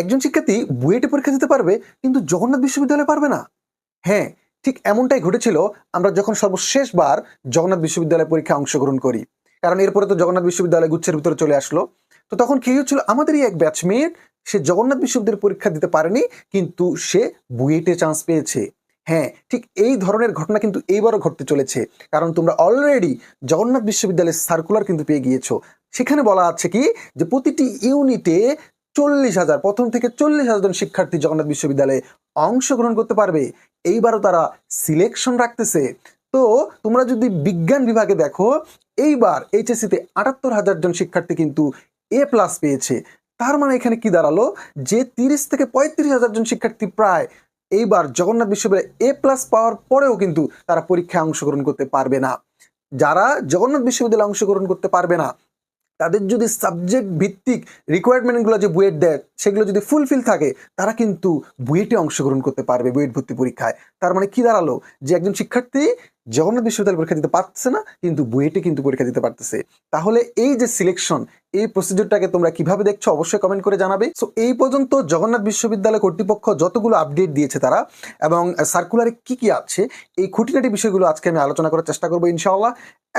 একজন শিক্ষার্থী বুয়েটে পরীক্ষা দিতে পারবে, কিন্তু জগন্নাথ বিশ্ববিদ্যালয়ে পারবে না। হ্যাঁ ঠিক এমনটাই ঘটেছিল, আমরা যখন সর্বশেষবার জগন্নাথ বিশ্ববিদ্যালয়ে পরীক্ষায় অংশগ্রহণ করি, কারণ এরপরে তো জগন্নাথ বিশ্ববিদ্যালয় গুচ্ছের ভিতরে চলে আসলো, তো তখন কি হচ্ছিল, আমাদেরই এক ব্যাচমেট সে জগন্নাথ বিশ্ববিদ্যালয়ের পরীক্ষা দিতে পারেনি, কিন্তু সে বুয়েটে চান্স পেয়েছে। হ্যাঁ ঠিক এই ধরনের ঘটনা কিন্তু এইবারও ঘটতে চলেছে, কারণ তোমরা অলরেডি জগন্নাথ বিশ্ববিদ্যালয়ের সার্কুলার কিন্তু পেয়ে গিয়েছো। সেখানে বলা আছে কি, যে প্রতিটি ইউনিটে চল্লিশ হাজার, প্রথম থেকে চল্লিশ হাজার জন শিক্ষার্থী জগন্নাথ বিশ্ববিদ্যালয়ে অংশগ্রহণ করতে পারবে। এইবারও তারা সিলেকশন রাখতেছে। তো তোমরা যদি বিজ্ঞান বিভাগে দেখো, এইবার এইচএসসিতে আটাত্তর হাজার জন শিক্ষার্থী কিন্তু এ প্লাস পেয়েছে। তার মানে এখানে কি দাঁড়াল? যে তিরিশ থেকে পঁয়ত্রিশ হাজার জন শিক্ষার্থী প্রায় এইবার জগন্নাথ বিশ্ববিদ্যালয়ে এ প্লাস পাওয়ার পরেও কিন্তু তারা পরীক্ষায় অংশগ্রহণ করতে পারবে না। যারা জগন্নাথ বিশ্ববিদ্যালয়ে অংশগ্রহণ করতে পারবে না তাদের যদি সাবজেক্ট ভিত্তিক রিকোয়ারমেন্টগুলো যে বুয়েট দেয়, সেগুলো যদি ফুলফিল থাকে, তারা কিন্তু বুয়েটে অংশগ্রহণ করতে পারবে বুয়েট ভর্তি পরীক্ষায়। তার মানে কি দাঁড়াল? যে একজন শিক্ষার্থী জগন্নাথ বিশ্ববিদ্যালয় পরীক্ষা দিতে পারতেছে না, কিন্তু বুয়েটে কিন্তু পরীক্ষা দিতে পারতেছে। তাহলে এই যে সিলেকশন এই প্রসিডিউরটাকে তোমরা কীভাবে দেখছ অবশ্যই কমেন্ট করে জানাবে। সো এই পর্যন্ত জগন্নাথ বিশ্ববিদ্যালয় কর্তৃপক্ষ যতগুলো আপডেট দিয়েছে তারা, এবং সার্কুলারে কি কি আছে, এই খুঁটিনাটি বিষয়গুলো আজকে আমি আলোচনা করার চেষ্টা করব ইনশাআল্লাহ।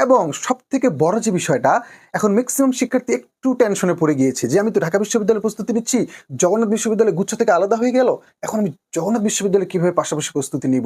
এবং সব থেকে বড় যে বিষয়টা, এখন ম্যাক্সিমাম শিক্ষার্থী একটু টেনশনে পড়ে গিয়েছে যে, আমি তো ঢাকা বিশ্ববিদ্যালয়ে প্রস্তুতি নিচ্ছি, জগন্নাথ বিশ্ববিদ্যালয় গুচ্ছ থেকে আলাদা হয়ে গেল, এখন আমি জগন্নাথ বিশ্ববিদ্যালয়ে কীভাবে পাশাপাশি প্রস্তুতি নিব?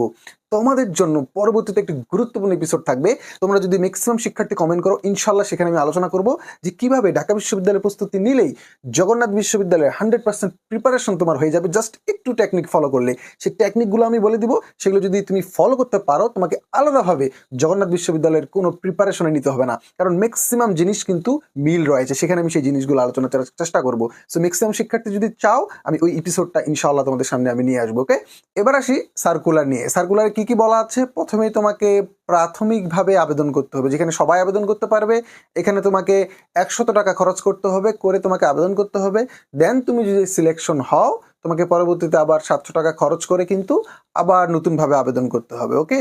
তোমাদের জন্য পরবর্তীতে একটি গুরুত্বপূর্ণ এপিসোড থাকবে। তোমরা যদি ম্যাক্সিমাম শিক্ষার্থী কমেন্ট করো ইনশাল্লাহ সেখানে আমি আলোচনা করব যে, কীভাবে ঢাকা বিশ্ববিদ্যালয়ের প্রস্তুতি নিলেই জগন্নাথ বিশ্ববিদ্যালয়ের হান্ড্রেড পার্সেন্ট প্রিপারেশন তোমার হয়ে যাবে। জাস্ট একটু টেকনিক ফলো করলে। সেই টেকনিকগুলো আমি বলে দিব, সেগুলো যদি তুমি ফলো করতে পারো, তোমাকে আলাদাভাবে জগন্নাথ বিশ্ববিদ্যালয়ের কোনো প্রিপারেশনে নিতে হবে না। কারণ ম্যাক্সিমাম জিনিস কিন্তু মিল রয়েছে। সেখানে আমি সেই জিনিসগুলো আলোচনা করার চেষ্টা করব। সো ম্যাক্সিমাম শিক্ষার্থী যদি চাও, আমি ওই এপিসোডটা ইনশাআল্লাহ তোমাদের সামনে আমি নিয়ে আসব ওকে এবার আসি সার্কুলার নিয়ে। সার্কুলারে কি কি বলা আছে? প্রথমেই তোমাকে প্রাথমিকভাবে আবেদন করতে হবে। যেখানে সবাই আবেদন করতে পারবে, এখানে তোমাকে একশত টাকা খরচ করতে হবে, করে তোমাকে আবেদন করতে হবে। দেন তুমি যদি সিলেকশন হও তোমাকে পরবর্তীতে আবার সাতশো টাকা খরচ করে কিন্তু আবার নতুনভাবে আবেদন করতে হবে ওকে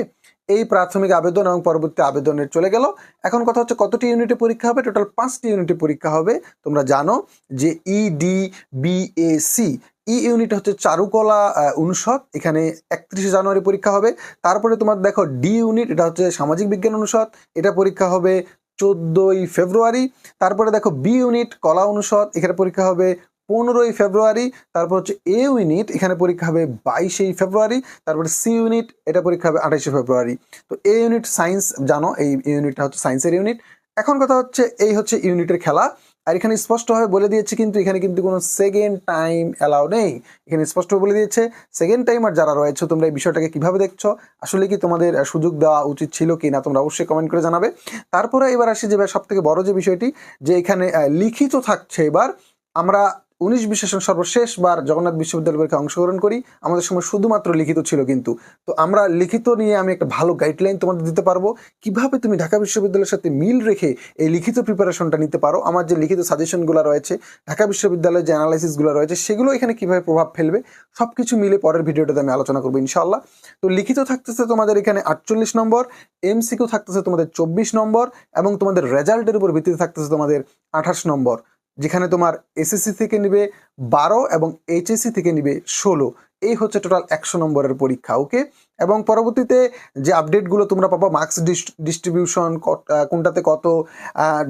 এই প্রাথমিক আবেদন এবং পরবর্তী আবেদনের চলে গেল। এখন কথা হচ্ছে কতটি ইউনিটে পরীক্ষা হবে? টোটাল পাঁচটি ইউনিটে পরীক্ষা হবে। তোমরা জানো যে ইডি বিএসি ই ইউনিট হচ্ছে চারুকলা অনুষদ। এখানে একত্রিশে জানুয়ারি পরীক্ষা হবে। তারপরে তোমার দেখো ডি ইউনিট এটা হচ্ছে সামাজিক বিজ্ঞান অনুষদ। এটা পরীক্ষা হবে চোদ্দোই ফেব্রুয়ারি। তারপরে দেখো বি ইউনিট কলা অনুষদ। এখানে পরীক্ষা হবে পনেরোই ফেব্রুয়ারি, তারপর হচ্ছে এ ইউনিট এখানে পরীক্ষা হবে বাইশেই ফেব্রুয়ারি, তারপরে সি ইউনিট এটা পরীক্ষা হবে আঠাশে ফেব্রুয়ারি। তো এ ইউনিট সায়েন্স জানো, এই ইউনিটটা হচ্ছে সায়েন্সের ইউনিট এখন কথা হচ্ছে এই হচ্ছে ইউনিটের খেলা। আর এখানে স্পষ্টভাবে বলে দিয়েছে কিন্তু এখানে কিন্তু কোনো সেকেন্ড টাইম অ্যালাউ নেই। এখানে স্পষ্টভাবে বলে দিয়েছে সেকেন্ড টাইমার যারা রয়েছে, তোমরা এই বিষয়টাকে কীভাবে দেখছ? আসলে কি তোমাদের সুযোগ দেওয়া উচিত ছিল কি না, তোমরা অবশ্যই কমেন্ট করে জানাবে। তারপরে এবার আসি যে সব থেকে বড় যে বিষয়টি, যে এখানে লিখিত থাকছে এবার, আমরা উনিশ বিশেষণ সর্বশেষবার জগন্নাথ বিশ্ববিদ্যালয় পরীক্ষায় অংশগ্রহণ করি। আমাদের সময় শুধুমাত্র লিখিত ছিল কিন্তু। তো আমরা লিখিত নিয়ে আমি একটা ভালো গাইডলাইন তোমাদের দিতে পারব। কীভাবে তুমি ঢাকা বিশ্ববিদ্যালয়ের সাথে মিল রেখে এই লিখিত প্রিপারেশনটা নিতে পারো? আমার যে লিখিত সাজেশনগুলো রয়েছে, ঢাকা বিশ্ববিদ্যালয়ের যে অ্যানালাইসিসগুলো রয়েছে, সেগুলো এখানে কীভাবে প্রভাব ফেলবে সব কিছু মিলে পরের ভিডিওটাতে আমি আলোচনা করব ইনশাল্লাহ তো লিখিত থাকতেছে তোমাদের এখানে আটচল্লিশ নম্বর এমসিকিউ থাকতেছে তোমাদের চব্বিশ নম্বর, এবং তোমাদের রেজাল্টের উপর ভিত্তিতে থাকতেছে তোমাদের আঠাশ নম্বর। যেখানে তোমার এসএসসি থেকে নিবে বারো এবং এইচএসসি থেকে নিবে ষোলো। এই হচ্ছে টোটাল একশো নম্বরের পরীক্ষা ওকে এবং পরবর্তীতে যে আপডেটগুলো তোমরা পাবো মার্কস ডিস্ট্রিবিউশন কোনটাতে কত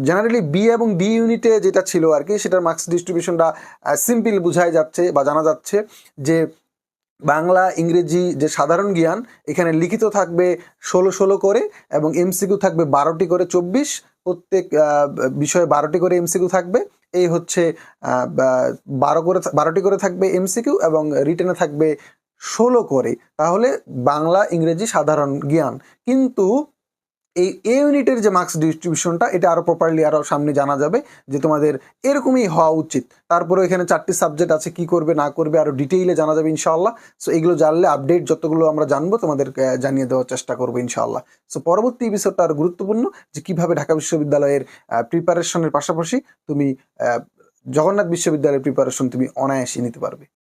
জেনারেলি বি এবং ডি ইউনিটে যেটা ছিল আর কি সেটার মার্কস ডিস্ট্রিবিউশনটা সিম্পল বোঝাই যাচ্ছে বা জানা যাচ্ছে যে বাংলা, ইংরেজি যে সাধারণ জ্ঞান, এখানে লিখিত থাকবে ষোলো ষোলো করে এবং এমসিকিউ থাকবে বারোটি করে চব্বিশ। প্রত্যেক বিষয়ে বারোটি করে এমসিকিউ থাকবে। এই হচ্ছে বারো করে বারোটি করে থাকবে এমসিকিউ এবং রিটেনে থাকবে ষোলো করে। তাহলে বাংলা, ইংরেজি সাধারণ জ্ঞান। কিন্তু এই এ ইউনিটের যে মার্কস ডিস্ট্রিবিউশনটা এটা আরও প্রপারলি আরও সামনে জানা যাবে যে তোমাদের এরকমই হওয়া উচিত। তারপরে এখানে চারটি সাবজেক্ট আছে, কি করবে, না করবে, আরও ডিটেইলে জানা যাবে ইনশাআল্লাহ। সো এগুলো জানলে আপডেট যতগুলো আমরা জানব, তোমাদেরকে জানিয়ে দেওয়ার চেষ্টা করব ইনশাআল্লাহ। সো পরবর্তী এপিসোডটা আরও গুরুত্বপূর্ণ, যে কীভাবে ঢাকা বিশ্ববিদ্যালয়ের প্রিপারেশনের পাশাপাশি তুমি জগন্নাথ বিশ্ববিদ্যালয়ের প্রিপারেশন তুমি অনায়াসে নিতে পারবে।